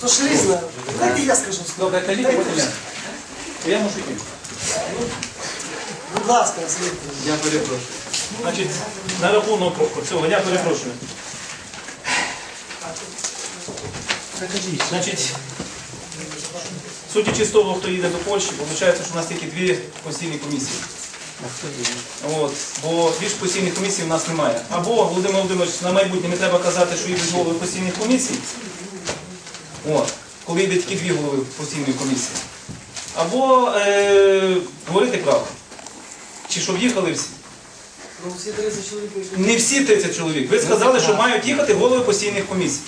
То ж різне. Дайте я скажу. Добре, кажіть, потім я. Я можу йти. Будь ласка, Сергій. Я перепрошую. Значить, на рахунок цього, я перепрошую. Значить, судячи з того, хто їде до Польщі, виходить, що у нас тільки дві постійні комісії. От, бо більш постійних комісій у нас немає. Або, Володимир Володимирович, на майбутнє не треба казати, що їдуть голови постійних комісій. От, коли йде тільки дві голови постійної комісії. Або е, говорити правду. Чи що в'їхали всі? Ну, всі 30 чоловік вийшли. Не всі 30 чоловік. Ви сказали, що мають їхати голови постійних комісій.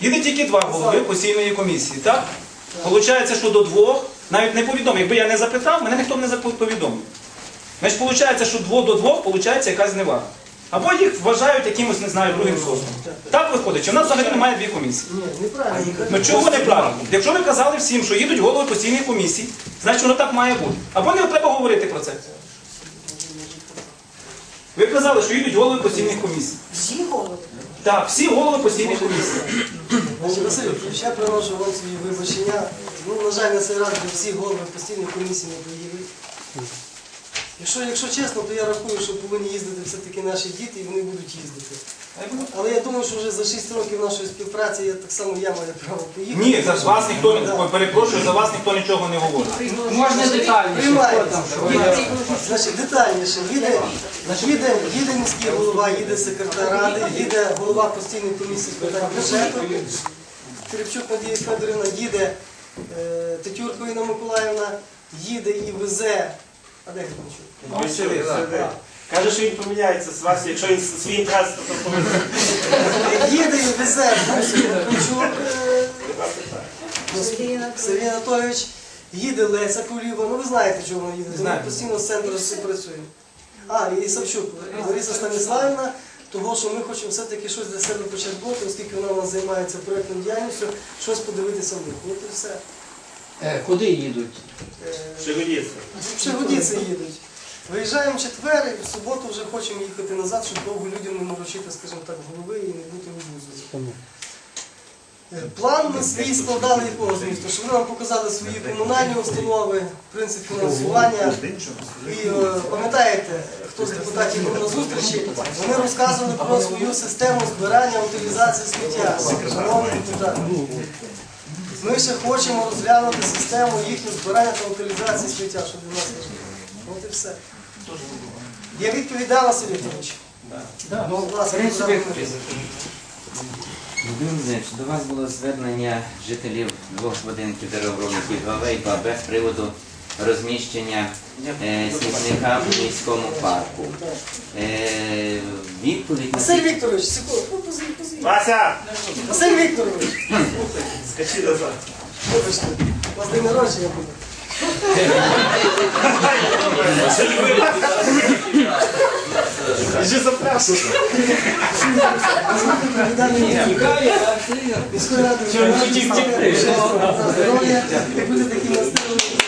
Їде тільки два голови постійної комісії, так? Получається, що до двох, навіть не повідомив. Якби я не запитав, мене ніхто б не повідомив. Значить, виходить, що до двох виходить якась зневага. Або їх вважають якимось, не знаю, другим сортом. Так виходить, чи в нас взагалі немає дві комісії. Ні, неправильно. Ну чого неправильно? Якщо ви казали всім, що їдуть голови постійних комісій, значить воно так має бути. Або не треба говорити про це. Ви казали, що їдуть голови постійних комісій. Всі голови. Так, всі голови постійних комісій. Я приношу вам свої вибачення. Ну, на жаль, на цей раз всіх голови постійних комісій не приїдуть. Якщо, якщо чесно, то я рахую, що повинні їздити все-таки наші діти і вони будуть їздити. Але я думаю, що вже за 6 років нашої співпраці я так само я маю право поїхати. Ні, за вас ніхто не перепрошую, за вас ніхто нічого не говорить. Можна детальніше? Значить, детальніше. Їде, їде, їде міський голова, їде секретар ради, їде голова постійної комісії з питань бюджету. Терепчук Надія Федорівна, їде е, Тетюрко Інна Миколаївна, їде і везе. А де Хрипчук? Каже, що він поміняється з вас, якщо він своїм транспортом помиляється. Їде і везе Сергій Анатолійович, їде Леся Куліва. Ну ви знаєте, чого вона їде. Вона постійно з центру співпрацює. А, і Савчук, Лариса Станіславівна, того, що ми хочемо все-таки щось для себе почерпнути, оскільки вона у нас займається проєктною діяльністю, щось подивитися в них. От і все. Е, Куди їдуть? Шевеліться. Шигодіці їдуть. Виїжджаємо в четвер і в суботу вже хочемо їхати назад, щоб довго людям не морочити, скажімо так, голови і не бути обузою. Е, План ми свій складали якого змісту, що вони нам показали свої комунальні установи, принцип фінансування. І е, пам'ятаєте, хто з депутатів був на зустрічі, вони розказували про свою систему збирання утилізації сміття. Ми ще хочемо розглянути систему їхнього збирання та утилізації сміття, що у нас важливо. От і все. Я відповідав, Василь Вікторович. Ну, Олександр Володимир Володимирович, до вас було звернення жителів двох будинків деревообробників 2В і 2Б з приводу розміщення е, смітника в міському парку. Е, відповідь на Василь ці- Вікторович, секунду. Ну. Вася! Василь Вікторович, Скачи назад. вибачте, у вас день народження буде. Біжи за пляшку. Міської ради здоров'я, ви будете такі настроєні,